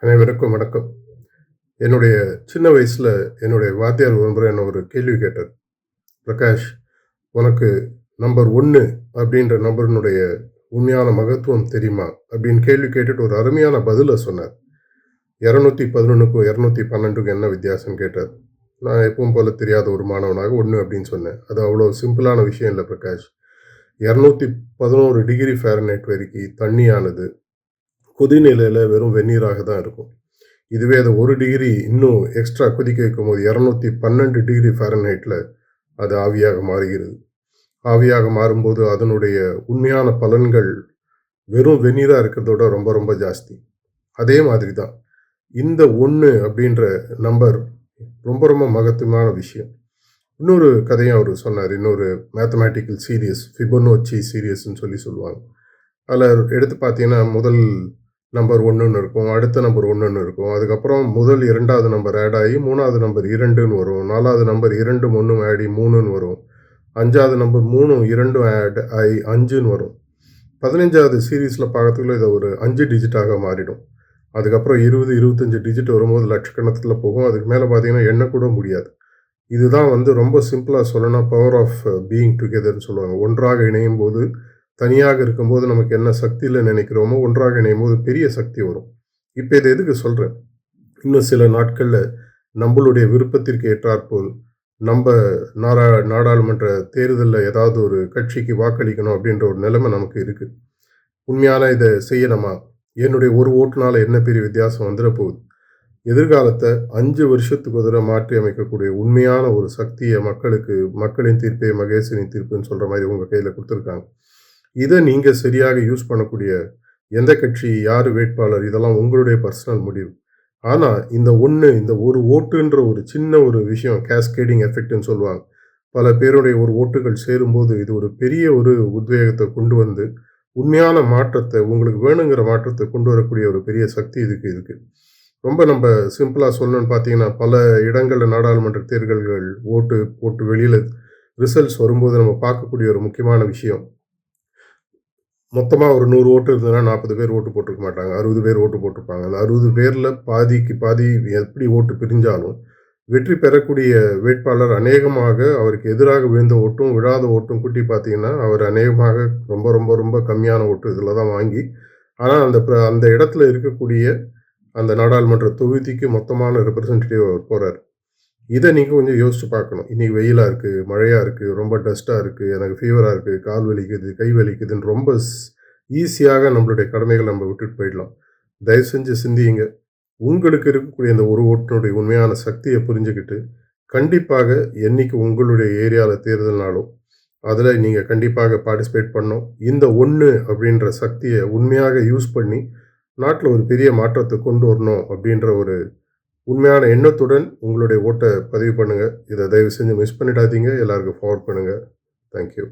அனைவருக்கும் வணக்கம். என்னுடைய சின்ன வயசில் என்னுடைய வாத்தியார் ஒன்று என்ன ஒரு கேள்வி கேட்டார். பிரகாஷ் உனக்கு நம்பர் ஒன்று அப்படின்ற நம்பரினுடைய உண்மையான மகத்துவம் தெரியுமா? அப்படின்னு கேள்வி கேட்டுட்டு ஒரு அருமையான பதிலை சொன்னார். இரநூத்தி பதினொன்றுக்கும் இரநூத்தி பன்னெண்டுக்கும் என்ன வித்தியாசம் கேட்டார். நான் எப்பவும் போல தெரியாத ஒரு மாணவனாக ஒன்று அப்படின்னு சொன்னேன். அது அவ்வளோ சிம்பிளான விஷயம் இல்லை பிரகாஷ். இரநூத்தி பதினோரு டிகிரி ஃபேரனைட் வரைக்கும் தண்ணியானது கொதிநிலையில் வெறும் வெந்நீராக தான் இருக்கும். இதுவே அதை ஒரு டிகிரி இன்னும் எக்ஸ்ட்ரா கொதிக்க வைக்கும் போது இரநூத்தி பன்னெண்டு டிகிரி ஃபாரன்ஹைட்டில் அது ஆவியாக மாறுகிறது. ஆவியாக மாறும்போது அதனுடைய உண்மையான பலன்கள் வெறும் வெந்நீராக இருக்கிறதோட ரொம்ப ரொம்ப ஜாஸ்தி. அதே மாதிரி தான் இந்த ஒன்று அப்படின்ற நம்பர் ரொம்ப ரொம்ப மகத்துவமான விஷயம். இன்னொரு கதையும் அவர் சொன்னார். இன்னொரு மேத்தமேட்டிக்கல் சீரியஸ் ஃபிபனோச்சி சீரியஸ்ன்னு சொல்லி சொல்லுவாங்க. அதில் எடுத்து பார்த்தீங்கன்னா முதல் நம்பர் ஒன்றுன்னு இருக்கும் அடுத்த நம்பர் ஒன்றுன்னு இருக்கும். அதுக்கப்புறம் முதல் இரண்டாவது நம்பர் ஆட் ஆகி மூணாவது நம்பர் இரண்டுன்னு வரும். நாலாவது நம்பர் இரண்டு ஒன்றும் ஆடி மூணுன்னு வரும். அஞ்சாவது நம்பர் மூணும் இரண்டும் ஆட் ஆகி அஞ்சுன்னு வரும். பதினஞ்சாவது சீரீஸில் பார்க்கறதுக்குள்ள இதை ஒரு அஞ்சு டிஜிட்டாக மாறிடும். அதுக்கப்புறம் இருபது இருபத்தஞ்சி டிஜிட் வரும்போது லட்சக்கணத்தில் போகும். அதுக்கு மேலே பார்த்தீங்கன்னா எண்ணக்கூட முடியாது. இதுதான் வந்து ரொம்ப சிம்பிளாக சொல்லணும் பவர் ஆஃப் பீயிங் டுகெதர்னு சொல்லுவாங்க. ஒன்றாக இணையும் போது தனியாக இருக்கும்போது நமக்கு என்ன சக்தியில் நினைக்கிறோமோ ஒன்றாக இணையும் போது பெரிய சக்தி வரும். இப்போ இதை எதுக்கு சொல்கிறேன் இன்னும் சில நாட்களில் நம்மளுடைய விருப்பத்திற்கு ஏற்றாற்போல் நம்ம நாடா நாடாளுமன்ற தேர்தலில் ஏதாவது ஒரு கட்சிக்கு வாக்களிக்கணும் அப்படின்ற ஒரு நிலைமை நமக்கு இருக்குது உண்மையான இதை செய்யணுமா? என்னுடைய ஒரு ஓட்டுனால என்ன பெரிய வித்தியாசம் வந்துட போகுது? எதிர்காலத்தை அஞ்சு வருஷத்துக்கு ஒரு மாற்றி அமைக்கக்கூடிய உண்மையான ஒரு சக்தியை மக்களுக்கு மக்களின் தீர்ப்பே மகேசனின் தீர்ப்புன்னு சொல்கிற மாதிரி உங்கள் கையில் கொடுத்துருக்காங்க. இதை நீங்கள் சரியாக யூஸ் பண்ணக்கூடிய எந்த கட்சி யார் வேட்பாளர் இதெல்லாம் உங்களுடைய பர்சனல் முடிவு. ஆனால் இந்த ஒன்று இந்த ஒரு ஓட்டுன்ற ஒரு சின்ன ஒரு விஷயம் கேஸ்கேடிங் எஃபெக்ட்னு சொல்லுவாங்க. பல பேருடைய ஒரு ஓட்டுகள் சேரும்போது இது ஒரு பெரிய ஒரு உத்வேகத்தை கொண்டு வந்து உண்மையான மாற்றத்தை உங்களுக்கு வேணுங்கிற மாற்றத்தை கொண்டு வரக்கூடிய ஒரு பெரிய சக்தி இதுக்கு இருக்குது ரொம்ப நம்ம சிம்பிளாக சொல்லணும்னு பார்த்தீங்கன்னா பல இடங்களில் நாடாளுமன்ற தேர்தல்கள் ஓட்டு போட்டு வெளியில் ரிசல்ட்ஸ் வரும்போது நம்ம பார்க்கக்கூடிய ஒரு முக்கியமான விஷயம். மொத்தமாக ஒரு நூறு ஓட்டு இருந்ததுன்னா நாற்பது பேர் ஓட்டு போட்டிருக்க மாட்டாங்க. அறுபது பேர் ஓட்டு போட்டிருப்பாங்க. அந்த அறுபது பேரில் பாதிக்கு பாதி எப்படி ஓட்டு பிரிஞ்சாலும் வெற்றி பெறக்கூடிய வேட்பாளர் அநேகமாக அவருக்கு எதிராக விழுந்த ஓட்டும் விழாத ஓட்டும் கூட்டி பார்த்தீங்கன்னா அவர் அநேகமாக ரொம்ப ரொம்ப ரொம்ப கம்மியான ஓட்டு இதில் தான் வாங்கி ஆனால் அந்த அந்த இடத்துல இருக்கக்கூடிய அந்த நாடாளுமன்ற தொகுதிக்கு மொத்தமான ரெப்ரசன்டேட்டிவ் அவர் போகிறார் இதை நீங்கள் கொஞ்சம் யோசித்து பார்க்கணும். இன்றைக்கி வெயிலாக இருக்குது மழையாக இருக்குது ரொம்ப டஸ்ட்டாக இருக்குது எனக்கு ஃபீவராக இருக்குது கால் வலிக்குது கை வலிக்குதுன்னு ரொம்ப ஈஸியாக நம்மளுடைய கடமைகளை நம்ம விட்டுட்டு போயிடலாம். தயவு செஞ்சு சிந்தியுங்க. உங்களுக்கு இருக்கக்கூடிய இந்த ஒரு ஓட்டினுடைய உண்மையான சக்தியை புரிஞ்சுக்கிட்டு கண்டிப்பாக என்றைக்கு உங்களுடைய ஏரியாவில் தேர்தல்னாலும் அதில் நீங்கள் கண்டிப்பாக பார்ட்டிசிபேட் பண்ணோம் இந்த ஒன்று அப்படின்ற சக்தியை உண்மையாக யூஸ் பண்ணி நாட்டில் ஒரு பெரிய மாற்றத்தை கொண்டு வரணும் அப்படின்ற ஒரு உண்மையான எண்ணத்துடன் உங்களுடைய ஓட்டை பதிவு பண்ணுங்கள் இதை தயவு செஞ்சு மிஸ் பண்ணிடாதீங்க. எல்லாருக்கும் ஃபார்வர்ட் பண்ணுங்கள் தேங்க்யூ